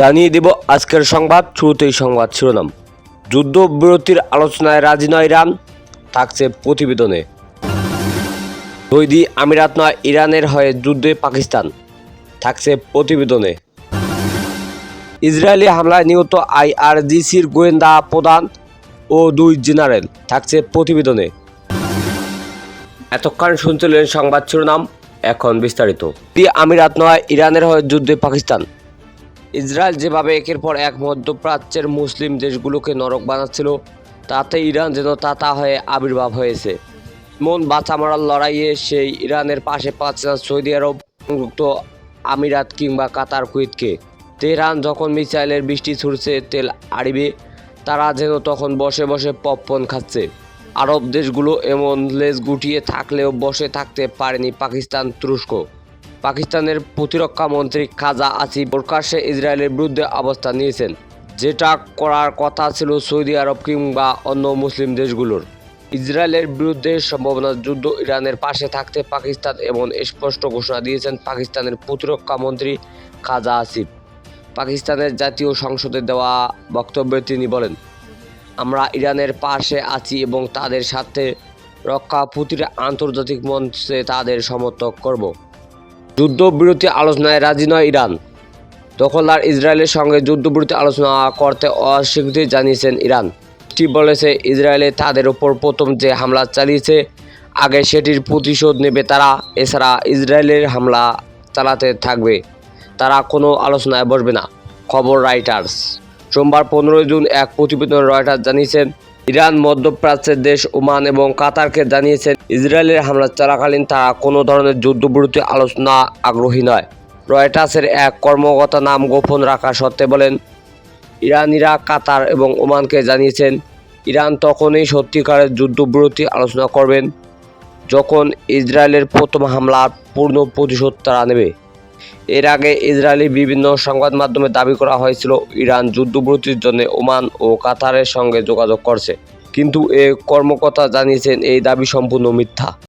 জানিয়ে দেব আজকের সংবাদ, শুরুতেই সংবাদ শিরোনাম। যুদ্ধবিরতির আলোচনায় রাজি নয় ইরান, থাকছে প্রতিবেদনে। সৌদি, আমিরাত নয়, ইরানের হয়ে যুদ্ধে পাকিস্তান, থাকছে প্রতিবেদনে। ইসরায়েলি হামলায় নিহত আইআরজিসির গোয়েন্দা প্রধান ও দুই জেনারেল, থাকছে প্রতিবেদনে। এতক্ষণ শুনছিলেন সংবাদ শিরোনাম, এখন বিস্তারিত। আমিরাত নয়, ইরানের হয়ে যুদ্ধে পাকিস্তান ইসরায়েল যেভাবে একের পর এক মধ্যপ্রাচ্যের মুসলিম দেশগুলোকে নরক বানাচ্ছিল, তাতে ইরান যেন তাতা হয়ে আবির্ভাব হয়েছে। মন বাঁচা মারার লড়াইয়ে সেই ইরানের পাশে পাচ্ছে না সৌদি আরব সংযুক্ত আমিরাত কিংবা কাতার কুইতকে তেহরান যখন মিসাইলের বৃষ্টি ছুড়ছে তেল আড়িবে তারা যেন তখন বসে বসে পপকর্ন খাচ্ছে। আরব দেশগুলো এমন লেজ গুটিয়ে থাকলেও বসে থাকতে পারেনি পাকিস্তান তুরস্ক। পাকিস্তানের প্রতিরক্ষা মন্ত্রী খাজা আসিফ প্রকাশ্যে ইসরায়েলের বিরুদ্ধে অবস্থান নিয়েছেন। যেটা করার কথা ছিল সৌদি আরব কিংবা অন্য মুসলিম দেশগুলোর। ইসরায়েলের বিরুদ্ধে সম্ভাবনা যুদ্ধ ইরানের পাশে থাকতে পাকিস্তান এমন স্পষ্ট ঘোষণা দিয়েছেন পাকিস্তানের প্রতিরক্ষা মন্ত্রী খাজা আসিফ। পাকিস্তানের জাতীয় সংসদে দেওয়া বক্তব্যে তিনি বলেন, আমরা ইরানের পাশে আছি এবং তাদের সাথে রক্ষা, প্রতিটা আন্তর্জাতিক মঞ্চে তাদের সমর্থক করব। যুদ্ধবিরতি আলোচনায় রাজি নয় ইরান। দখলদার ইসরায়েলের সঙ্গে যুদ্ধবিরতি আলোচনা করতে অস্বীকৃতি জানিয়েছেন ইরান। এটি বলেছে ইসরায়েলে তাদের ওপর প্রথম যে হামলা চালিয়েছে, আগে সেটির প্রতিশোধ নেবে তারা, এছাড়া ইসরায়েলের হামলা চালাতে থাকবে। তারা কোনো আলোচনায় বসবে না। খবর রাইটার্স। সোমবার পনেরোই জুন এক প্রতিবেদন রয়টার্স জানিয়েছেন ইরান, মধ্যপ্রাচ্যের দেশ ওমান এবং কাতারকে জানিয়েছেন, ইসরায়েলের হামলা চলাকালীন তারা কোনো ধরনের যুদ্ধবিরতি আলোচনা আগ্রহী নয়। রয়টার্সের এক কর্মকর্তা নাম গোপন রাখা সত্ত্বে বলেন ইরানিরা কাতার এবং ওমানকে জানিয়েছেন, ইরান তখনই সত্যিকারের যুদ্ধবিরতি আলোচনা করবেন যখন ইসরায়েলের প্রথম হামলার পূর্ণ প্রতিশোধ তারা নেবে। এর আগে ইসরায়েলি বিভিন্ন সংবাদ মাধ্যমে দাবি করা হয়েছিল, ইরান যুদ্ধবিরতির জন্য ওমান ও কাতারের সঙ্গে যোগাযোগ করছে। কিন্তু এ কর্মকর্তা জানিয়েছেন, এই দাবি সম্পূর্ণ মিথ্যা।